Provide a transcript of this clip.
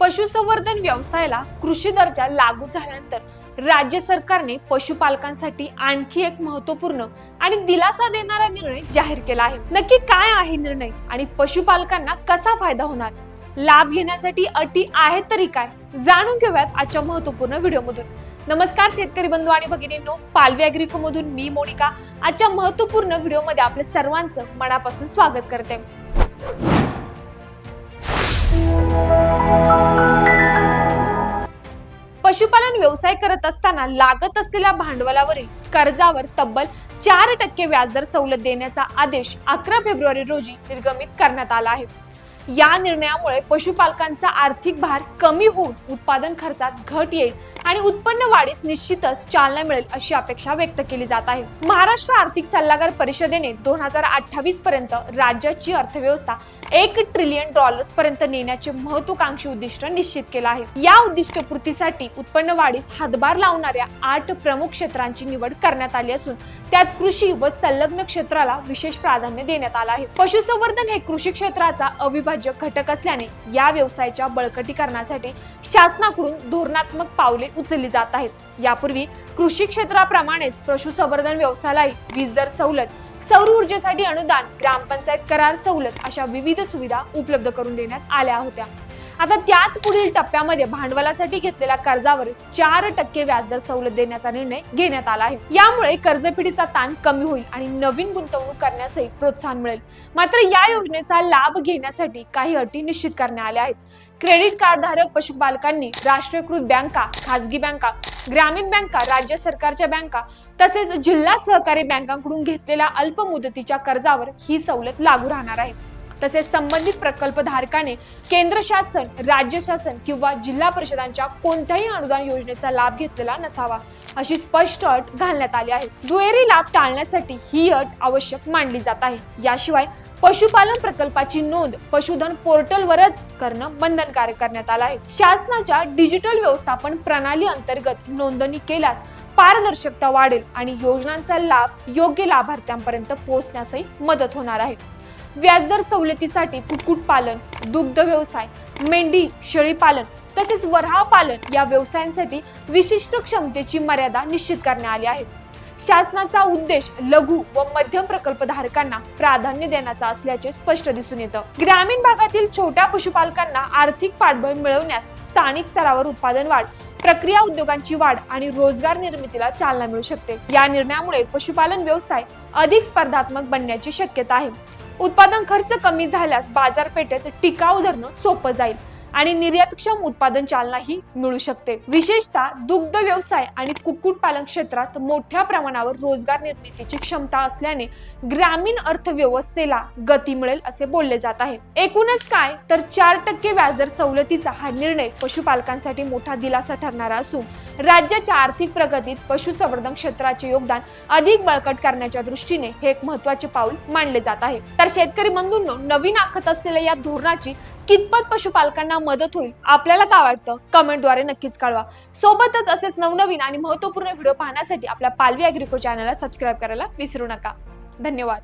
पशुसंवर्धन व्यवसायाला कृषी दर्जा लागू झाल्यानंतर राज्य सरकारने पशुपालकांसाठी आणखी एक महत्त्वपूर्ण आणि दिलासा देणारा निर्णय जाहीर केला आहे. नक्की काय आहे निर्णय आणि पशुपालकांना कसा फायदा होणार? लाभ घेण्यासाठी अटी आहेत तरी काय? जाणून घेऊयात आजच्या महत्त्वपूर्ण व्हिडिओमधून. नमस्कार शेतकरी बंधू आणि भगिनींनो पालवी अग्रिको मधून मी मोनिका. आजच्या महत्त्वपूर्ण व्हिडिओमध्ये आपल्या सर्वांचं मनापासून स्वागत करते. पशुपालन व्यवसाय करत असताना लागत असलेल्या भांडवलावरील कर्जावर तब्बल चार टक्के व्याजदर सवलत देण्याचा आदेश अकरा फेब्रुवारी रोजी निर्गमित करण्यात आला आहे. या निर्णयामुळे पशुपालकांचा आर्थिक भार कमी होऊन उत्पादन खर्चात घट येईल. आणि उत्पन्न वाढीस निश्चितच चालना मिळेल अशी अपेक्षा व्यक्त केली जात आहे. महाराष्ट्र आर्थिक सल्लागार परिषदेने दोन हजार अठ्ठावीस पर्यंत राज्याची अर्थव्यवस्था एक ट्रिलियन डॉलर्स पर्यंत नेण्याचे महत्वाकांक्षी उद्दिष्ट निश्चित केलं आहे. या उद्दिष्टपूर्तीसाठी उत्पन्न वाढीस हातभार लावणाऱ्या आठ प्रमुख क्षेत्रांची निवड करण्यात आली असून त्यात कृषी व संलग्न क्षेत्राला विशेष प्राधान्य देण्यात आलं आहे. पशुसंवर्धन हे कृषी क्षेत्राचा अविभाज्य घटक असल्याने या व्यवसायाच्या बळकटीकरणासाठी शासनाकडून धोरणात्मक पावले उचलली जात आहेत. यापूर्वी कृषी क्षेत्राप्रमाणेच पशुसंवर्धन व्यवसायालाही वीज दर सवलत सौर ऊर्जेसाठी अनुदान ग्रामपंचायत करार सवलत अशा विविध सुविधा उपलब्ध करून देण्यात आल्या होत्या. आता त्याच पुढील टप्प्यामध्ये भांडवलासाठी घेतलेल्या कर्जावर चार टक्के व्याजदर सवलत देण्याचा निर्णय घेण्यात आला आहे. यामुळे कर्जफेडीचा ताण कमी होईल आणि नवीन गुंतवणूक करण्यासही प्रोत्साहन मिळेल. मात्र या योजनेचा लाभ घेण्यासाठी काही अटी निश्चित करण्यात आल्या आहेत. क्रेडिट कार्ड धारक पशुपालकांनी राष्ट्रीयकृत बँका खासगी बँका ग्रामीण बँका राज्य सरकारच्या बँका तसेच जिल्हा सहकारी बँकांकडून घेतलेल्या अल्प मुदतीच्या कर्जावर ही सवलत लागू राहणार आहे. तसेच संबंधित प्रकल्प धारकाने केंद्र शासन राज्य शासन किंवा जिल्हा परिषदांच्या कोणत्याही अनुदान योजनेचा लाभ घेतलेला नसावा अशी स्पष्ट अट घालण्यात आली आहे. दुहेरी लाभ टाळण्यासाठी ही अट आवश्यक मानली जात आहे. याशिवाय पशुपालन प्रकल्पाची नोंद पशुधन पोर्टलवरच करणं बंधनकारक करण्यात आलं आहे. शासनाच्या डिजिटल व्यवस्थापन प्रणाली अंतर्गत नोंदणी केल्यास पारदर्शकता वाढेल आणि योजनांचा लाभ योग्य लाभार्थ्यांपर्यंत पोहोचण्यासही मदत होणार आहे. व्याजदर सवलतीसाठी कुक्कुटपालन दुग्ध व्यवसाय मेंढी शेळी पालन तसेच वरहा पालन या व्यवसायांसाठी विशिष्ट क्षमतेची मर्यादा निश्चित करण्यात आली आहे. शासनाचा उद्देश लघु व मध्यम प्रकल्पधारकांना प्राधान्य देण्याचा असल्याचे स्पष्ट दिसून येतं. ग्रामीण भागातील छोट्या पशुपालकांना आर्थिक पाठबळ मिळवण्यास स्थानिक स्तरावर उत्पादन वाढ प्रक्रिया उद्योगांची वाढ आणि रोजगार निर्मितीला चालना मिळू शकते. या निर्णयामुळे पशुपालन व्यवसाय अधिक स्पर्धात्मक बनण्याची शक्यता आहे. उत्पादन खर्च कमी झाल्यास बाजारपेठेत टिकाऊ धरणं सोपं जाईल. आणि निर्यातक्षम उत्पादन चालनाही मिळू शकते. विशेषतः दुग्ध व्यवसाय आणि कुक्कुटपालन क्षेत्रात मोठ्या प्रमाणावर रोजगार निर्मितीची क्षमता असल्याने ग्रामीण अर्थव्यवस्थेला गती मिळेल असे बोलले जात आहे. एकूणच काय तर चार टक्के व्याजदर सवलतीचा हा निर्णय पशुपालकांसाठी मोठा दिलासा ठरणारा असून राज्याच्या आर्थिक प्रगतीत पशुसंवर्धन क्षेत्राचे योगदान अधिक बळकट करण्याच्या दृष्टीने हे एक महत्त्वाचे पाऊल मानले जात आहे. तर शेतकरी बंधूंनो नवीन आखत असलेल्या या धोरणाची कितपत पशुपालकांना मदत होईल. आपल्याला काय वाटतं? कमेंटद्वारे नक्कीच कळवा. सोबतच असेच नवनवीन आणि महत्त्वपूर्ण व्हिडिओ पाहण्यासाठी आपल्या पालवी अॅग्रिको चॅनलला सबस्क्राईब करायला विसरू नका. धन्यवाद.